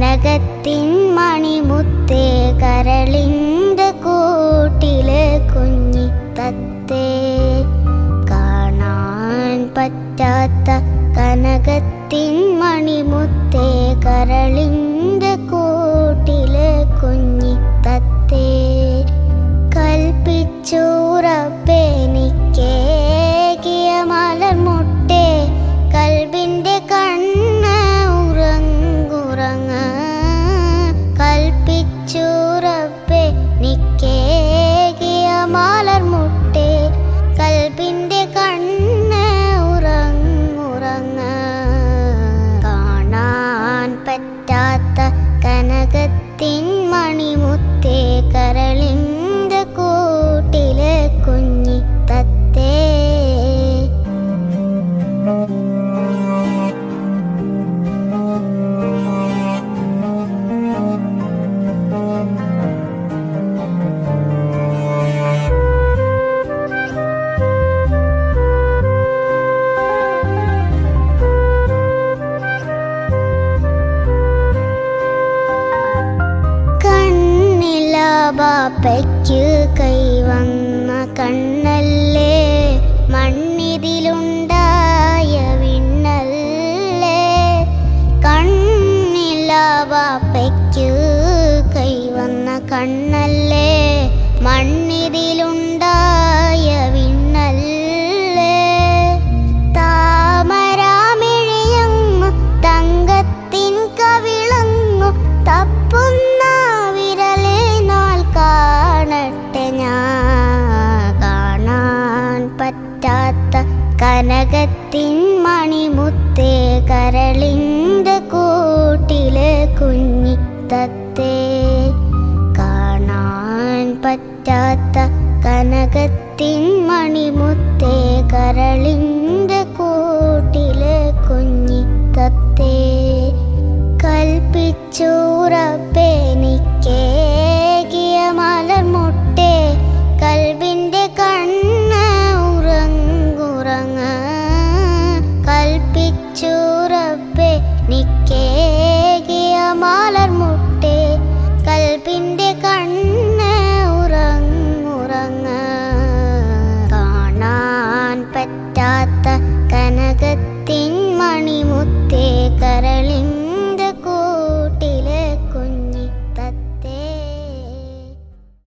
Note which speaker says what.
Speaker 1: കനകത്തിൻ മണിമുത്തേ കരളിന്റെ കൂട്ടിലെ കുഞ്ഞിത്തേ കാണാൻ പറ്റാത്ത കനകത്തിൻ മണിമുത്തേ കരളിന്റെ ബാപ്പയ്ക്ക് കൈവന്ന കണ്ണല്ലേ? മണ്ണിതിലുണ്ടായ വിണ്ണല്ലേ? കണ്ണില്ല ബാപ്പയ്ക്ക് കൈവന്ന കണ്ണല്ലേ പറ്റാത്ത കനകത്തിൻ മണിമുത്തേ കരളിന്റെ കൂട്ടിലെ കുഞ്ഞി തത്തേ കാണാൻ പറ്റാത്ത കനകത്തിൻ മണിമുത്തേ കരളിന്റെ കൂട്ടിലെ കുഞ്ഞി തത്തേ കൽപ്പിച്ചുറപ്പ dot